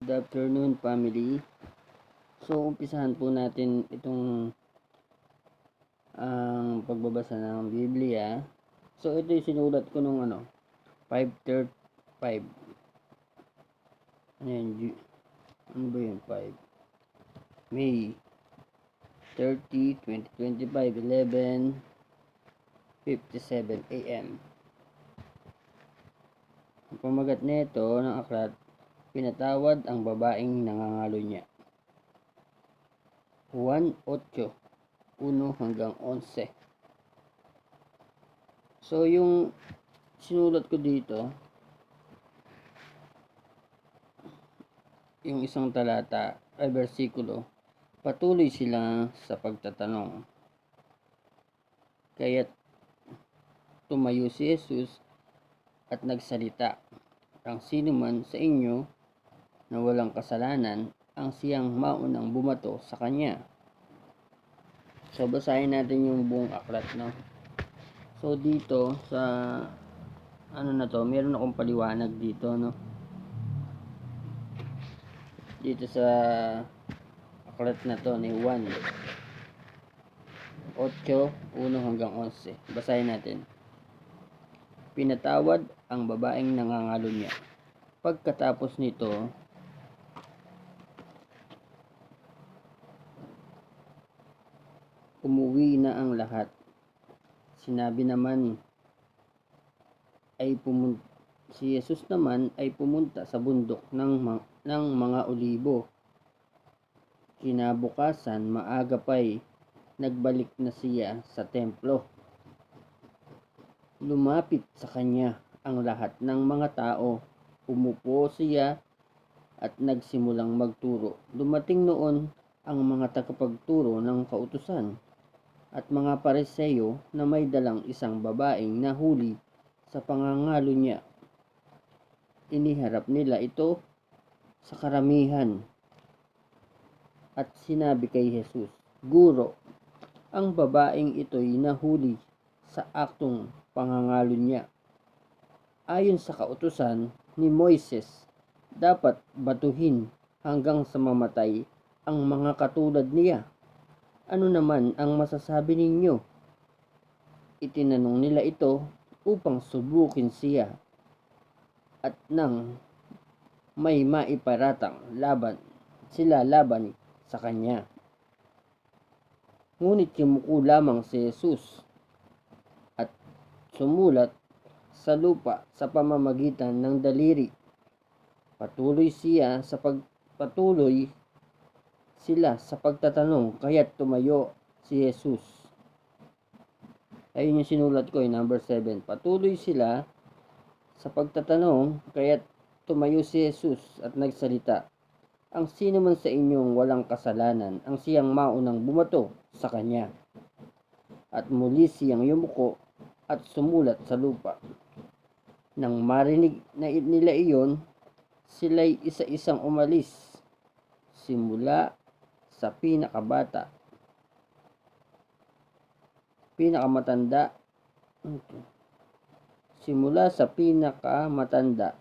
Good afternoon family. So umpisahan po natin itong ang pagbabasa ng Biblia. So ito yung sinulat ko nung ano 535. Ayan, ano ba yun 5? May 30, 2025, 11, 57 a.m. Ang pamagat nito ng aklat Pinatawad ang babaeng nangangalo niya. Juan 8, 1 hanggang 11. So, yung sinulat ko dito, yung isang talata ay versikulo, patuloy sila sa pagtatanong. Kaya tumayo si Jesus at nagsalita. Ang sino man sa inyo na walang kasalanan ang siyang maunang bumato sa kanya. So, basahin natin yung buong aklat, no? So, dito sa ano na to, meron akong paliwanag dito, no? Dito sa aklat na to ni Juan 8, 1 hanggang 11. Basahin natin. Pinatawad ang babaeng nangangalo niya. Pagkatapos nito, umuwi na ang lahat. Sinabi naman ay pumunta si Jesus naman ay pumunta sa bundok ng, ng mga olibo. Kinabukasan, maaga pa'y nagbalik na siya sa templo. Lumapit sa kanya ang lahat ng mga tao. Umupo siya at nagsimulang magturo. Dumating noon ang mga tagapagturo ng kautusan at mga pareseyo na may dalang isang babaeng nahuli sa pangangalo niya. Iniharap nila ito sa karamihan at sinabi kay Jesus, Guro, ang babaeng ito'y nahuli sa aktong pangangalo niya. Ayon sa kautusan ni Moises, dapat batuhin hanggang sa mamatay ang mga katulad niya. Ano naman ang masasabi ninyo? Itinanong nila ito upang subukin siya at nang may maiparatang laban sila laban sa kanya. Ngunit yumuko lamang si Jesus at sumulat sa lupa sa pamamagitan ng daliri. Patuloy siya sa pagpatuloy sila sa pagtatanong kaya't tumayo si Jesus. Ayun yung sinulat ko, yung number 7. Patuloy sila sa pagtatanong kaya't tumayo si Jesus at nagsalita. Ang sino man sa inyong walang kasalanan ang siyang maunang bumato sa kanya. At muli siyang yumuko at sumulat sa lupa. Nang marinig na nila iyon, sila'y isa-isang umalis simula sa pinakabata. Pinakamatanda. Simula sa pinakamatanda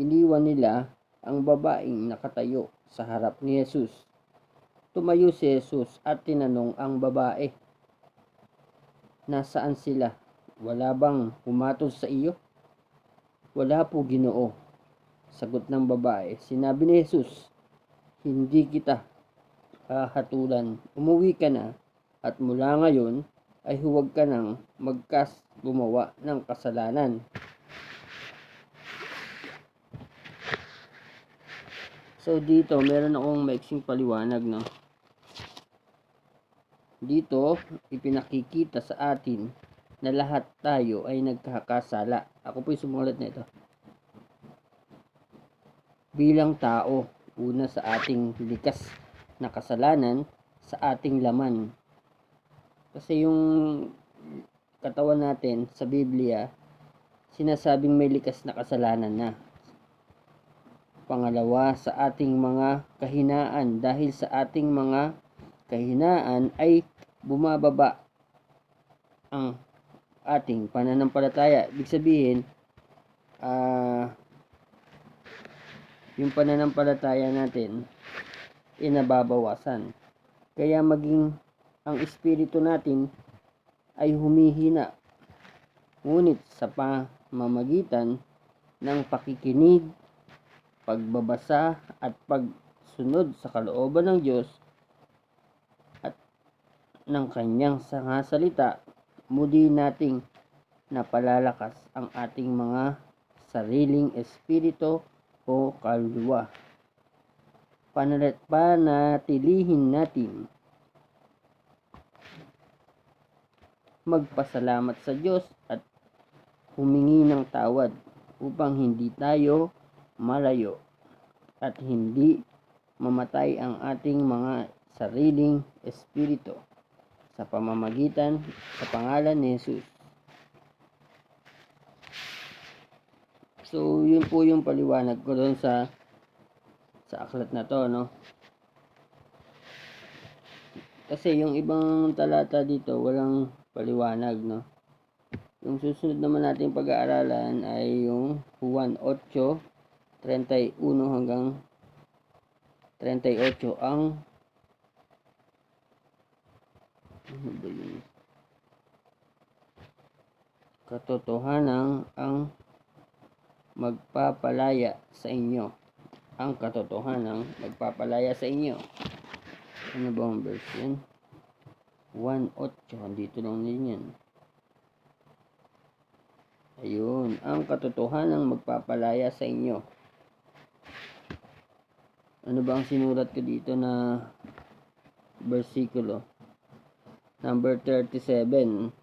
iniwan nila ang babaeng nakatayo sa harap ni Jesus. Tumayo si Jesus at tinanong ang babae nasaan sila? Wala bang pumatol sa iyo? Wala po ginoo sagot ng babae. Sinabi ni Jesus hindi kita hahatulan. Umuwi ka na at mula ngayon ay huwag ka nang magkas gumawa ng kasalanan. So dito meron akong maiksing paliwanag no. Dito ipinakikita sa atin na lahat tayo ay nagkakasala. Ako po yung sumulat nito. Bilang tao, una sa ating likas na kasalanan sa ating laman. Kasi yung katawan natin sa Biblia, sinasabing may likas na kasalanan na. Pangalawa, sa ating mga kahinaan. Dahil sa ating mga kahinaan ay bumababa ang ating pananampalataya. Ibig sabihin, uh, yung pananampalataya natin ay nababawasan. Kaya maging ang espiritu natin ay humihina. Ngunit sa pamamagitan ng pakikinig, pagbabasa at pagsunod sa kalooban ng Diyos at ng kanyang sanga salita, muli nating napalalakas ang ating mga sariling espiritu o kaluluwa. Panalat panatilihin natin magpasalamat sa Diyos at humingi ng tawad upang hindi tayo malayo at hindi mamatay ang ating mga sariling espiritu sa pamamagitan sa pangalan ni Jesus. So, yun po yung paliwanag ko doon sa sa aklat na to, no? Kasi yung ibang talata dito, walang paliwanag, no? Yung susunod naman natin pag-aaralan ay yung Juan 8, 31 hanggang 38 ang ano ba yun? Katotohanan ang magpapalaya sa inyo. Ang katotohanan magpapalaya sa inyo. Ano ba ang verse yan? 1.8. Dito lang din yan. Ayun. Ang katotohanan magpapalaya sa inyo. Ano ba ang sinulat ko dito na versikulo? Number 37.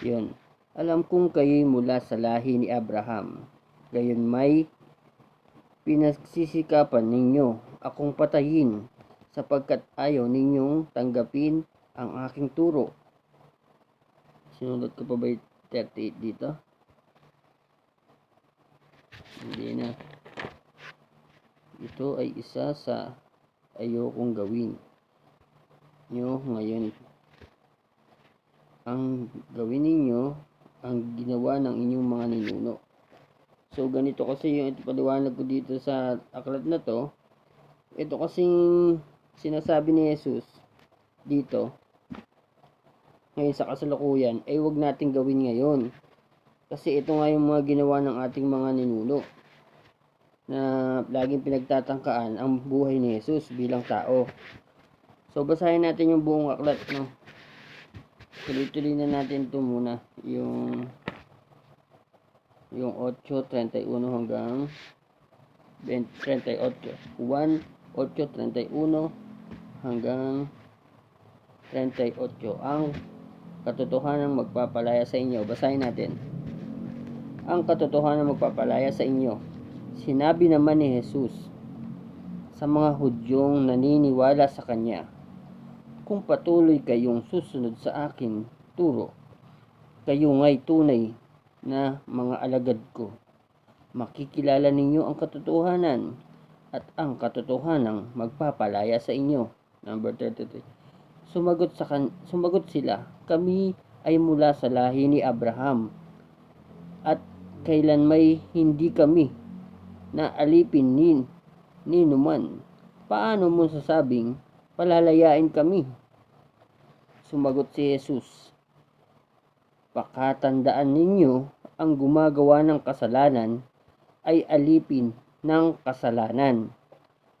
Yun. Alam kong kayo'y mula sa lahi ni Abraham. Gayon may pinagsisikapan ninyo akong patayin sapagkat ayaw ninyong tanggapin ang aking turo. Sinulat ko pa ba yung 38 dito? Hindi na. Ito ay isa sa ayokong gawin nyo ngayon. Ang gawin ninyo ang ginawa ng inyong mga ninuno. So, ganito kasi yung ito paliwanag ko dito sa aklat na to. Ito kasing sinasabi ni Jesus dito ngayon sa kasalukuyan ay wag nating gawin ngayon. Kasi ito nga yung mga ginawa ng ating mga ninuno na laging pinagtatangkaan ang buhay ni Jesus bilang tao. So, basahin natin yung buong aklat, no? Tuloy-tuloy na natin ito muna. Yung yung 8.31 hanggang 20, 38. 1, 8.31 hanggang 38. Ang katotohanan magpapalaya sa inyo. Basahin natin. Ang katotohanan magpapalaya sa inyo. Sinabi naman ni Jesus sa mga Hudyong naniniwala sa Kanya, Kung patuloy kayong susunod sa akin turo, kayo nga'y tunay na mga alagad ko. Makikilala ninyo ang katotohanan at ang katotohanan magpapalaya sa inyo. Number 33. Sumagot, sa kan sumagot sila, kami ay mula sa lahi ni Abraham at kailan may hindi kami na alipin ni, ni numan. Paano mo sasabing palalayain kami? Sumagot si Jesus, Pakatandaan ninyo ang gumagawa ng kasalanan ay alipin ng kasalanan.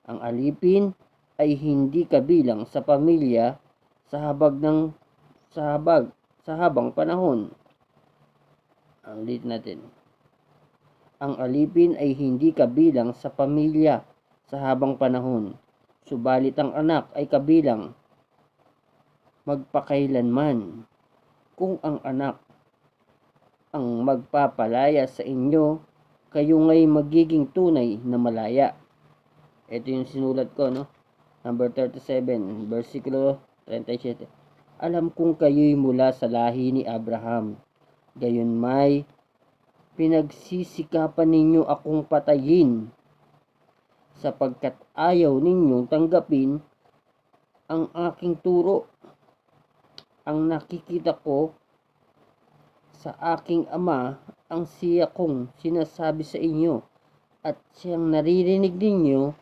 Ang alipin ay hindi kabilang sa pamilya sa habag ng sa habag sa habang panahon. Ang lit natin. Ang alipin ay hindi kabilang sa pamilya sa habang panahon. Subalit ang anak ay kabilang magpakailanman. Kung ang anak ang magpapalaya sa inyo, kayo ngay magiging tunay na malaya. Ito yung sinulat ko, no? Number 37, versikulo 37. Alam kong kayo'y mula sa lahi ni Abraham. Gayon may pinagsisikapan ninyo akong patayin sapagkat ayaw ninyong tanggapin ang aking turo. Ang nakikita ko sa aking ama ang siya kong sinasabi sa inyo at siyang naririnig ninyo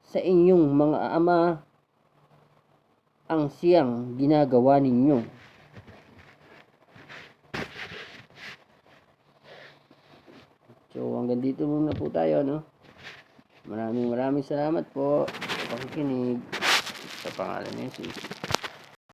sa inyong mga ama ang siyang ginagawa ninyo. So hanggang dito muna po tayo no. Maraming maraming salamat po sa pakikinig sa pangalan ni Jesus.